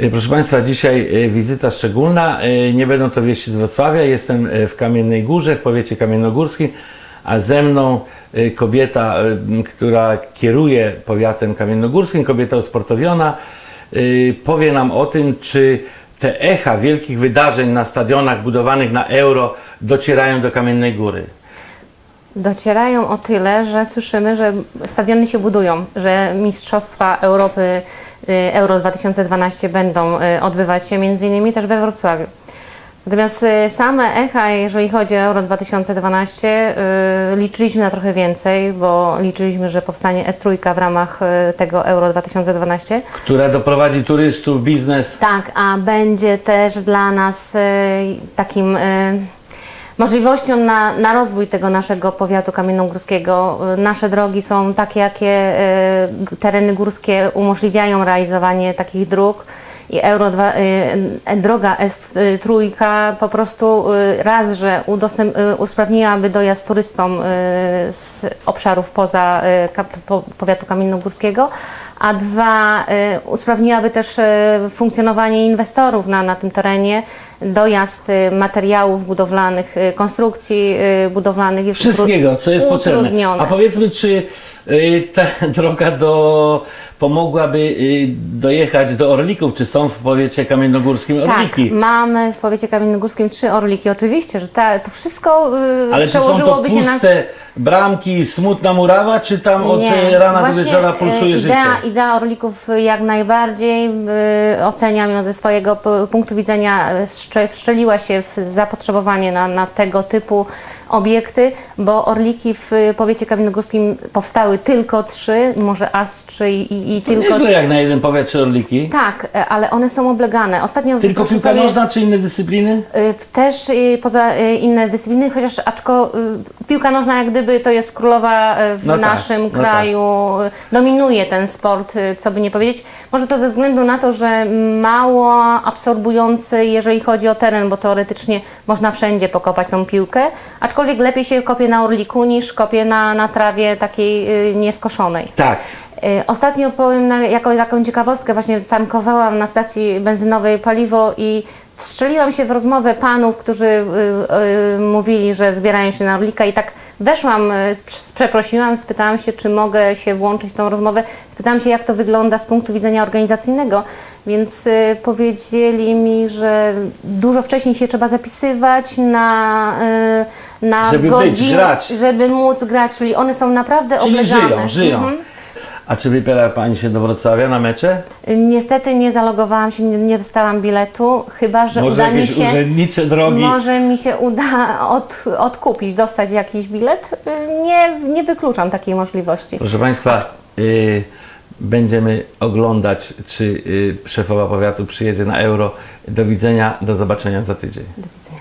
E, Proszę Państwa, dzisiaj e, wizyta szczególna. E, Nie będą to wieści z Wrocławia. Jestem w Kamiennej Górze, w powiecie kamiennogórskim, a ze mną kobieta, która kieruje powiatem kamiennogórskim, kobieta usportowiona, powie nam o tym, czy te echa wielkich wydarzeń na stadionach budowanych na euro docierają do Kamiennej Góry. Docierają o tyle, że słyszymy, że stadiony się budują, że Mistrzostwa Europy Euro 2012 będą y, odbywać się innymi też we Wrocławiu. Natomiast y, same echa, jeżeli chodzi o Euro 2012, y, liczyliśmy na trochę więcej, bo liczyliśmy, że powstanie S3 w ramach y, tego Euro 2012. Która doprowadzi turystów, biznes. Tak, a będzie też dla nas y, takim y, możliwością na, na rozwój tego naszego powiatu kamiennogórskiego. Y, Nasze drogi są takie, jakie y, tereny górskie umożliwiają realizowanie takich dróg. I Euro 2, y, droga S3 po prostu raz, że udostęp, usprawniłaby dojazd turystom z obszarów poza powiatu kamiennogórskiego, a dwa, y, usprawniłaby też y, funkcjonowanie inwestorów na, na tym terenie, dojazd y, materiałów budowlanych, konstrukcji budowlanych jest Wszystkiego, co jest potrzebne. A powiedzmy, czy ta droga do, pomogłaby dojechać do Orlików? Czy są w powiecie kamiennogórskim Tak, Orliki? mamy w powiecie kamiennogórskim trzy orliki. Oczywiście, że ta, to wszystko Ale czy są to przełożyłoby się na puste bramki, smutna murawa, czy tam od Nie, rana do właśnie, wieczora e, pulsuje idea, życie? Idea Orlików jak najbardziej y, oceniam ją ze swojego p- punktu widzenia, e, szcze, wszczeliła się w zapotrzebowanie na, na tego typu obiekty, bo Orliki w powiecie kamiennogórskim powstały tylko trzy, może aż trzy i, i, i To tylko nieźle jak na jeden powiat czy Orliki. Tak, e, ale one są oblegane. Ostatnio Tylko piłka sobie- nożna czy inne dyscypliny? Y, w- Też y, poza y, inne dyscypliny, chociaż aczko y, piłka nożna jak gdyby to jest królowa y, w No tak, naszym no kraju, y, dominuje ten sport, y, co by nie powiedzieć. Może to ze względu na to, że mało absorbujący, jeżeli chodzi o teren, bo teoretycznie można wszędzie pokopać tą piłkę, aczkolwiek lepiej się kopie na orliku niż kopie na, na trawie takiej nieskoszonej. Tak. Ostatnio powiem na, jako taką ciekawostkę, właśnie tankowałam na stacji benzynowej paliwo i wstrzeliłam się w rozmowę panów, którzy y, y, mówili, że wybierają się na Orlika i tak weszłam, prz- przeprosiłam, spytałam się, czy mogę się włączyć w tą rozmowę, spytałam się, jak to wygląda z punktu widzenia organizacyjnego, więc y, powiedzieli mi, że dużo wcześniej się trzeba zapisywać na, y, na Żeby godzinę, żeby móc grać, czyli one są naprawdę Czyli oblegane. żyją, żyją. Mhm. A czy wybiera Pani się do Wrocławia na mecze? Niestety nie zalogowałam się, nie, nie dostałam biletu, chyba że Może uda mi jakieś się. urzędnicze drogi? Może mi się uda od, odkupić, dostać jakiś bilet. Nie, nie wykluczam takiej możliwości. Proszę Państwa, y, będziemy oglądać, czy y, szefowa powiatu przyjedzie na euro. Do widzenia, do zobaczenia za tydzień. Do widzenia.